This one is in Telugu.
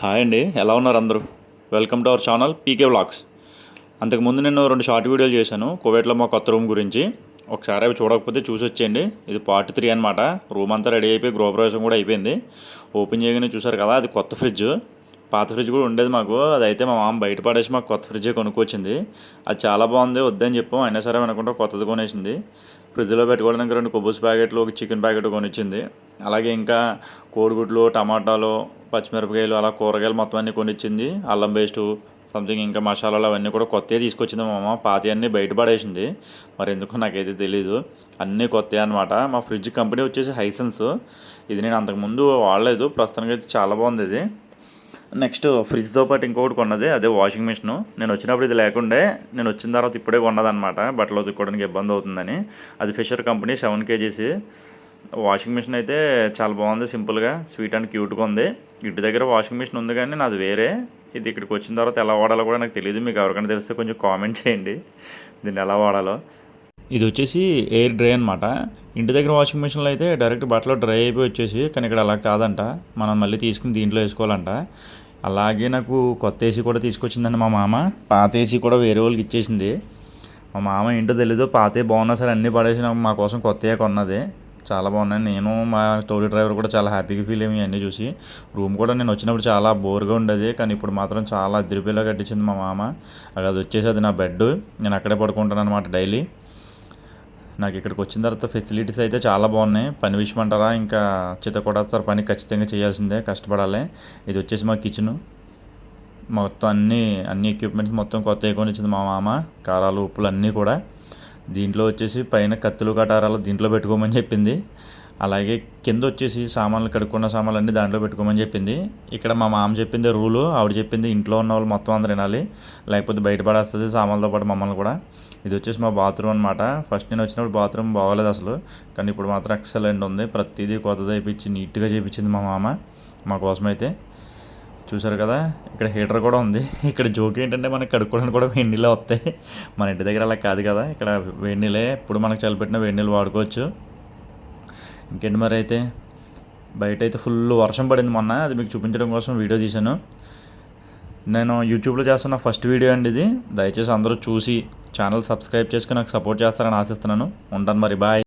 హాయ్ అండి ఎలా ఉన్నారు అందరూ? Welcome to our channel PK vlogs అంతకుముందు నేను రెండు షార్ట్ వీడియోలు చేశాను కోవేట్లో మా కొత్త రూమ్ గురించి. ఒకసారి అవి చూడకపోతే చూసి వచ్చేయండి ఇది పార్ట్ త్రీ అనమాట రూమ్ అంతా రెడీ అయిపోయి గృహప్రవేశం కూడా అయిపోయింది. ఓపెన్ చేయగానే చూసారు కదా అది కొత్త ఫ్రిడ్జ్ పాత ఫ్రిడ్జ్ కూడా ఉండేది మాకు. అదైతే మా మామ బయట పడేసి మాకు కొత్త ఫ్రిడ్జ్ కొనుక్కొచ్చింది. అది చాలా బాగుంది వద్దని చెప్పాం. అయినా సరే అనుకుంటా కొత్తది కొనేసింది. ఫ్రిడ్జ్లో పెట్టుకోవడానికి రెండు కొబ్బరి ప్యాకెట్లు ఒక చికెన్ ప్యాకెట్ కొనిచ్చింది. అలాగే ఇంకా కోడిగుడ్లు టమాటాలు పచ్చిమిరపకాయలు అలా కూరగాయలు మొత్తం అన్నీ కొనిచ్చింది. అల్లం పేస్టు సంథింగ్ ఇంకా మసాలాలు అవన్నీ కూడా కొత్తవి తీసుకొచ్చింది మా అమ్మ పాతి అన్నీ బయట పడేసింది. మరి ఎందుకో నాకైతే తెలీదు. అన్నీ కొత్తవి అనమాట మా ఫ్రిడ్జ్ కంపెనీ వచ్చేసి హైసెన్స్. ఇది నేను అంతకుముందు వాడలేదు. ప్రస్తుతానికి అయితే చాలా బాగుంది ఇది. నెక్స్ట్ ఫ్రిడ్జ్తో పాటు ఇంకొకటి కొన్నది అదే వాషింగ్ మిషన్ నేను వచ్చినప్పుడు ఇది లేకుండే నేను వచ్చిన తర్వాత ఇప్పుడే కొన్నదనమాట బట్టలు ఉతుక్కోవడానికి ఇబ్బంది అవుతుందని. అది Fisher company seven KGs washing machine అయితే చాలా బాగుంది సింపుల్గా స్వీట్ అండ్ క్యూట్గా ఉంది. ఇంటి దగ్గర వాషింగ్ మిషన్ ఉంది కానీ నాది వేరే. ఇది ఇక్కడికి వచ్చిన తర్వాత ఎలా వాడాలో కూడా నాకు తెలియదు మీకు ఎవరికైనా తెలిస్తే కొంచెం కామెంట్ చేయండి. దీన్ని ఎలా వాడాలో. ఇది వచ్చేసి ఎయిర్ డ్రై అనమాట ఇంటి దగ్గర వాషింగ్ మిషన్లో అయితే డైరెక్ట్ బట్టలు డ్రై అయిపోయి వచ్చేసి కానీ ఇక్కడ అలా కాదంట. మనం మళ్ళీ తీసుకుని దీంట్లో వేసుకోవాలంట. అలాగే నాకు కొత్త ఏసీ కూడా తీసుకొచ్చిందండి మా మామ. పాత ఏసీ కూడా వేరే వాళ్ళకి ఇచ్చేసింది. మా మామ ఏంటో తెలీదు పాతే బాగున్నా సరే అన్నీ పడేసి మా కోసం కొత్తయే కొన్నది. చాలా బాగున్నాయి. నేను మా తోటి డ్రైవర్ కూడా చాలా హ్యాపీగా ఫీల్ అయ్యి అన్నీ చూసి. రూమ్ కూడా నేను వచ్చినప్పుడు చాలా బోర్గా ఉండేది కానీ ఇప్పుడు మాత్రం చాలా అదిరిపోయేలా కట్టించింది మా మామ. అది వచ్చేసి అది నా బెడ్ నేను అక్కడే పడుకుంటాను అనమాట డైలీ. నాకు ఇక్కడికి వచ్చిన తర్వాత ఫెసిలిటీస్ అయితే చాలా బాగున్నాయి. పని విషయం అంటారా ఇంకా చిత్త కూడా సార్ పని ఖచ్చితంగా చేయాల్సిందే కష్టపడాలి. ఇది వచ్చేసి మా కిచెను మొత్తం అన్ని అన్ని ఎక్విప్మెంట్స్ మొత్తం కొత్త కొని ఇచ్చింది మా మామ. కారాలు ఉప్పులు అన్నీ కూడా. దీంట్లో వచ్చేసి పైన కత్తులు కటారాలు దీంట్లో పెట్టుకోమని చెప్పింది. అలాగే కింద వచ్చేసి సామాన్లు కడుక్కున్న సామాన్లు అన్నీ దాంట్లో పెట్టుకోమని చెప్పింది. ఇక్కడ మా మామ చెప్పింది రూలు ఆవిడ చెప్పింది ఇంట్లో ఉన్న వాళ్ళు మొత్తం అందరు వినాలి. లేకపోతే బయటపడేస్తుంది సామాన్లతో పాటు మమ్మల్ని కూడా. ఇది వచ్చేసి మా బాత్రూమ్ అనమాట ఫస్ట్ నేను వచ్చినప్పుడు బాత్రూమ్ బాగోలేదు అసలు. కానీ ఇప్పుడు మాత్రం ఎక్సలెంట్ ఉంది. ప్రతిదీ కొత్తది అయిపించి నీట్గా చేయించింది మా మామ మా కోసం అయితే. చూసారు కదా ఇక్కడ హీటర్ కూడా ఉంది. ఇక్కడ జోక్ ఏంటంటే మనకి కడుక్కోవడానికి కూడా వేడి నీళ్ళే వస్తాయి. మన ఇంటి దగ్గర అలా కాదు కదా ఇక్కడ వేడి నీళ్ళే. ఇప్పుడు మనకు చలిపెట్టిన వేడి నీళ్ళు వాడుకోవచ్చు. ఇంకేంటి మరి అయితే? బయట అయితే ఫుల్ వర్షం పడింది మొన్న అది మీకు చూపించడం కోసం వీడియో తీశాను. నేను యూట్యూబ్లో చేస్తున్న ఫస్ట్ వీడియో అండి ఇది. దయచేసి అందరూ చూసి ఛానల్ సబ్స్క్రైబ్ చేసుకుని నాకు సపోర్ట్ చేస్తారని ఆశిస్తున్నాను. ఉంటాను మరి బాయ్.